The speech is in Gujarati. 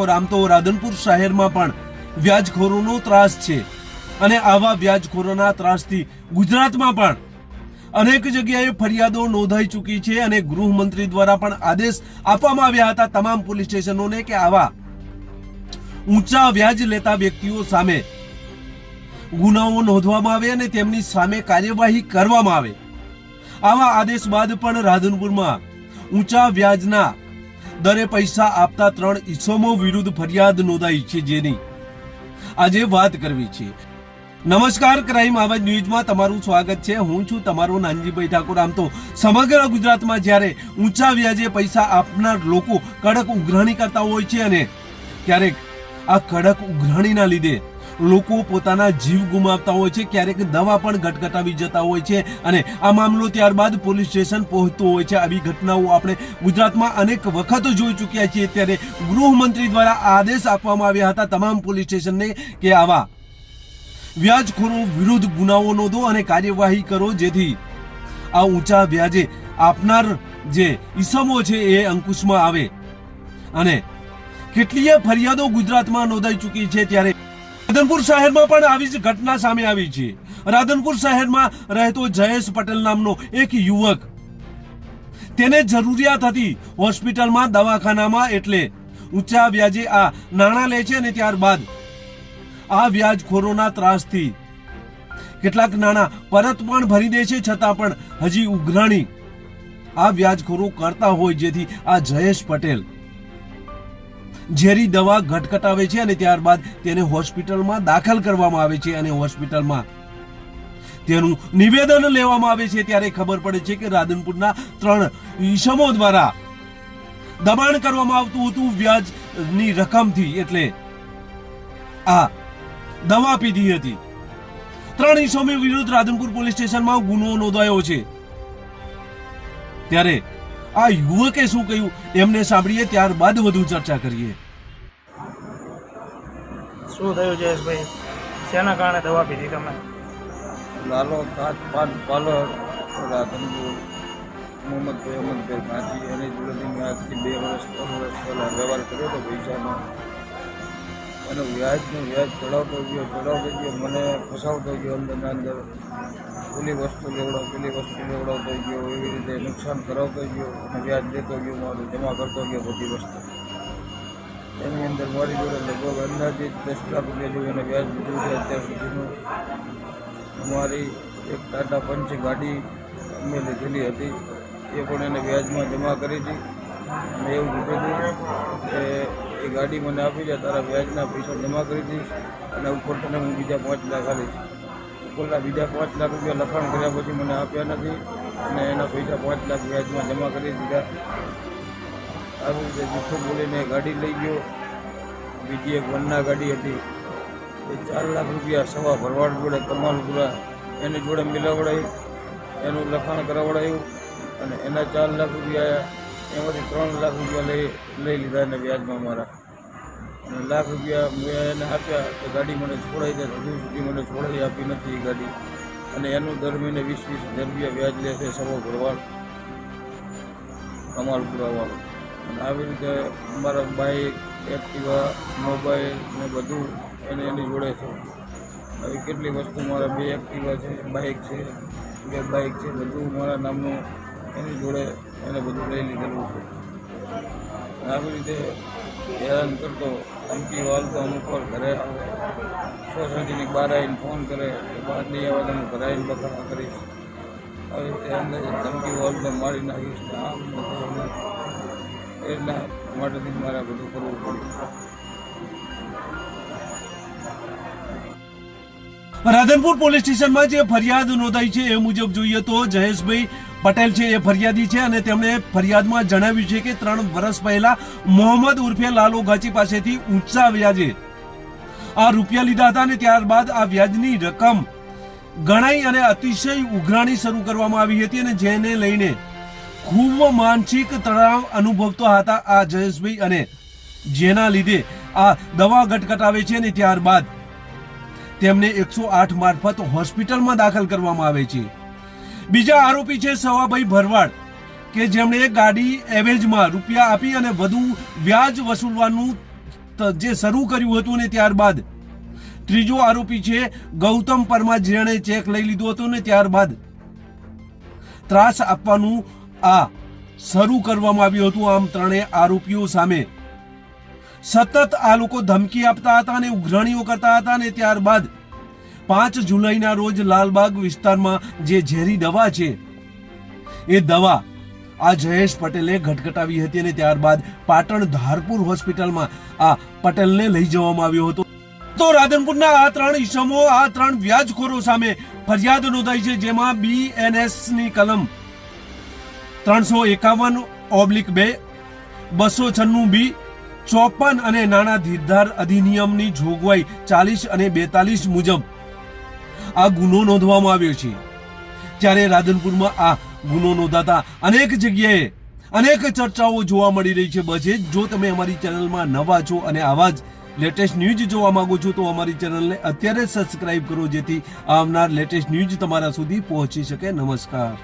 ઠાકોર આમ તો રાધનપુર શહેરમાં પણ વ્યાજખોરોનો ત્રાસ છે અને આવા વ્યાજખોરોના ત્રાસથી ગુજરાતમાં પણ અનેક જગ્યાએ ફરિયાદો નોંધાઈ ચૂકી છે અને ગૃહમંત્રી દ્વારા પણ આદેશ આપવામાં આવ્યા હતા તમામ પોલીસ સ્ટેશનોને કે આવા ઊંચા વ્યાજ લેતા વ્યક્તિઓ સામે ગુનાઓ નોંધવામાં આવે અને તેમની સામે કાર્યવાહી કરવામાં આવે. આવા આદેશ બાદ પણ રાધનપુરમાં ઊંચા વ્યાજના દરે પૈસા આપતા ત્રણ ઈસમો વિરુદ્ધ ફરિયાદ નોંધાઈ છે જેની આજે વાત કરવી છે. નમસ્કાર, ક્રાઇમ આવાજ ન્યૂઝમાં તમારું સ્વાગત છે. હું છું તમારો નાનજીભાઈ ઠાકોર. આમ તો સમગ્ર ગુજરાતમાં જ્યારે ઊંચા વ્યાજે પૈસા આપનાર લોકો કડક ઉઘરાણી કરતા હોય છે અને ક્યારેક આ કડક ઉઘરાણીના લીધે લોકો પોતાના જીવ ગુમાવતા હોય છે, ક્યારેક દવા પણ ગટગટાવી જતા હોય છે અને આ મામલો ત્યારબાદ પોલીસ સ્ટેશન પહોંચતો હોય છે. આવી ઘટનાઓ આપણે ગુજરાતમાં અનેક વખત જોઈ ચૂક્યા છીએ. ત્યારે ગૃહમંત્રી દ્વારા આદેશ આપવામાં આવ્યા હતા તમામ પોલીસ સ્ટેશનને કે આવા વ્યાજખોરો વિરુદ્ધ ગુનાઓ નોંધો અને કાર્યવાહી કરો, જેથી આ ઊંચા વ્યાજે આપનાર જે ઈસમો છે એ અંકુશમાં આવે. અને કેટલીય ફરિયાદો ગુજરાતમાં નોંધાઈ ચૂકી છે. ત્યારે રાધનપુર શહેરમાં પણ આવી જ ઘટના સામે આવી છે. રાધનપુર શહેરમાં રહેતો જયેશ પટેલ નામનો એક યુવક. તેને જરૂરિયાત હતી હોસ્પિટલમાં દવાખાનામાં એટલે ઊંચા વ્યાજે આ નાણાં લે છે અને ત્યારબાદ આ વ્યાજખોરોના ત્રાસથી. કેટલાક નાણાં પરત પણ ભરી દે છે છતાં પણ હજી ઉઘરાણી. આ વ્યાજખોરો કરતા હોય જેથી આ જયેશ પટેલ ઝેરી દવા ઘટઘટાવે છે અને ત્યારબાદ તેને હોસ્પિટલમાં દાખલ કરવામાં આવે છે અને હોસ્પિટલમાં તેનું નિવેદન લેવામાં આવે છે ત્યારે ખબર પડે છે કે રાધનપુરના ત્રણ ઈસમો દ્વારા દબાણ કરવામાં આવતું હતું વ્યાજની રકમથી એટલે આ દવા પીધી હતી. ત્રણ ઈસમો વિરુદ્ધ રાધનપુર પોલીસ સ્ટેશનમાં ગુનો નોંધાયો છે. ત્યારે આ યુવકે શું કહ્યું? એમને સાંભળીએ ત્યારબાદ વધુ ચર્ચા કરીએ. શું થયું જયેશભાઈ? શેના કારણે દવા પીધી તમે? લાલો કાચ પાન પાલર રાધનપુર મોહમ્મદભાઈ અમદભાઈ ભાજી એની જોડેથી મેં આજથી બે વર્ષ ત્રણ વર્ષ પહેલાં વ્યવહાર કર્યો હતો પૈસાનો. અને વ્યાજનું વ્યાજ ચડાવતો ગયો ચડાવતો ગયો, મને ફસાવતો ગયો અંદરના અંદર. પેલી વસ્તુ લેવડાવ, પેલી વસ્તુ લેવડાવતો ગયો, એવી રીતે નુકસાન કરાવતો ગયો અને વ્યાજ દેતો ગયો, મારું જમા કરતો ગયો બધી વસ્તુ. એની અંદર મારી જોડે લગભગ અંદાજિત દસ લાખ રૂપિયા જેવું એને વ્યાજ લીધું છે અત્યાર સુધીનું. અમારી એક ટાટા પંચ ગાડી અમે લીધેલી હતી, એ પણ એને વ્યાજમાં જમા કરી હતી મેં એવું કીધું હતું કે એ ગાડી મને આપી દે તારા વ્યાજના પૈસા જમા કરી દઈશ અને ઉપર તને હું બીજા પાંચ લાખ આપીશ. ઉપરના બીજા પાંચ લાખ રૂપિયા લખાણ કર્યા પછી મને આપ્યા નથી અને એના પૈસા પાંચ લાખ વ્યાજમાં જમા કરી દીધા. આવી રીતે જૂઠું બોલીને ગાડી લઈ ગયો. બીજી એક વનના ગાડી હતી. એ ચાર લાખ રૂપિયા સવા ભરવાડ જોડે કમાલપુરા એની જોડે મિલાવડાવી એનું લખાણ કરાવડાવ્યું અને એના ચાર લાખ રૂપિયા એમાંથી ત્રણ લાખ રૂપિયા લઈ લઈ લીધા એને વ્યાજમાં મારા. અને લાખ રૂપિયા મેં એને આપ્યા તો ગાડી મને છોડાઈ દે, હજુ સુધી મને છોડાઈ આપી નથી એ ગાડી. અને એનું દર મહિને વીસ વીસ હજાર રૂપિયા વ્યાજ લે છે સવો ભરવાડ કમાલપુરાવાળો અને આવી રીતે મારા બાઇક એક્ટિવા, મોબાઈલ ને બધું એને એની જોડે છે. આવી કેટલી વસ્તુ મારા બે એક્ટિવા છે બાઇક છે, બે બાઇક છે, બધું મારા નામનું એની જોડે એને બધું લઈ લીધેલું હતું. આવી રીતે હેરાન કરતો ધમકી વાળતો અમુક વાર ઘરે આવે, સોસાયટીની બહાર આવીને ફોન કરે બહાર નહીં આવે તો હું ઘરે આવીને બખાડા કરીશ. આવી રીતે એમને ધમકી વાળતો મારી નાખીશ આમ ને તેમ માટેથી મારે બધું કરવું પડ્યું. રાધનપુર પોલીસ સ્ટેશનમાં જે ફરિયાદ નોંધાઈ છે એ મુજબ જોઈએ તો જયેશભાઈ પટેલ છે એ ફરિયાદી છે અને તેમણે ફરિયાદમાં જણાવ્યું છે કે ત્રણ વર્ષ પહેલા મોહમ્મદ ઉર્ફે લાલો ગાચી પાસેથી ઊંચા વ્યાજે આ રૂપિયા લીધા હતા અને ત્યારબાદ આ વ્યાજની રકમ ગણાઈ અને અતિશય ઉઘરાણી શરૂ કરવામાં આવી હતી અને જેને લઈને ખૂબ માનસિક તણાવ અનુભવતા હતા આ જયેશભાઈ અને જેના લીધે આ દવા ગટગટાવે છે અને ત્યારબાદ તેમને એકસો આઠ મારફત હોસ્પિટલમાં દાખલ કરવામાં આવે છે. બીજા આરોપી છે સવાભાઈ ભરવાડ, કે જેમણે ગાડી એવેજમાં રૂપિયા આપી અને વધુ વ્યાજ વસૂલવાનું જે શરૂ કર્યું હતું ને ત્યારબાદ. ત્રીજો આરોપી છે ગૌતમ પરમાર, જેણે ચેક લઈ લીધો હતો ને ત્યારબાદ. ત્રાસ આપવાનું આ શરૂ કરવામાં આવ્યું હતું. આમ ત્રણેય આરોપીઓ સામે સતત આ લોકો ધમકી આપતા હતા અને ઉઘરાણીઓ કરતા હતા અને ત્યારબાદ પાંચ જુલાઈના રોજ લાલબાગ વિસ્તારમાં જે ઝેરી દવા છે, એ દવા આ જયેશ પટેલે ઘટઘટાવી હતી અને ત્યારબાદ પાટણ ધારપુર હોસ્પિટલમાં આ પટેલને લઈ જવામાં આવ્યો હતો. તો રાધનપુરના આ ત્રણ ઇસમો આ ત્રણ વ્યાજખોરો સામે ફરિયાદ નોંધાઈ છે, જેમાં બીએનએસની કલમ ત્રણસો એકાવન ઓબ્લિક બે, બસો છન્નું બી ચોપન અને નાણાં ધીરધાર અધિનિયમની જોગવાઈ ચાલીસ અને બેતાલીસ મુજબ આ ગુનો નોંધવામાં આવ્યો છે. ત્યારે રાધનપુરમાં આ ગુનો નોંધાતા અનેક જગ્યાએ અનેક ચર્ચાઓ જોવા મળી રહી છે. બજે જો તમે અમારી ચેનલમાં નવા છો અને આવા જ લેટેસ્ટ ન્યૂઝ જોવા માંગો છો, તો અમારી ચેનલને અત્યારે સબસ્ક્રાઇબ કરો, જેથી આવનાર લેટેસ્ટ ન્યૂઝ તમારા સુધી પહોંચી શકે. નમસ્કાર.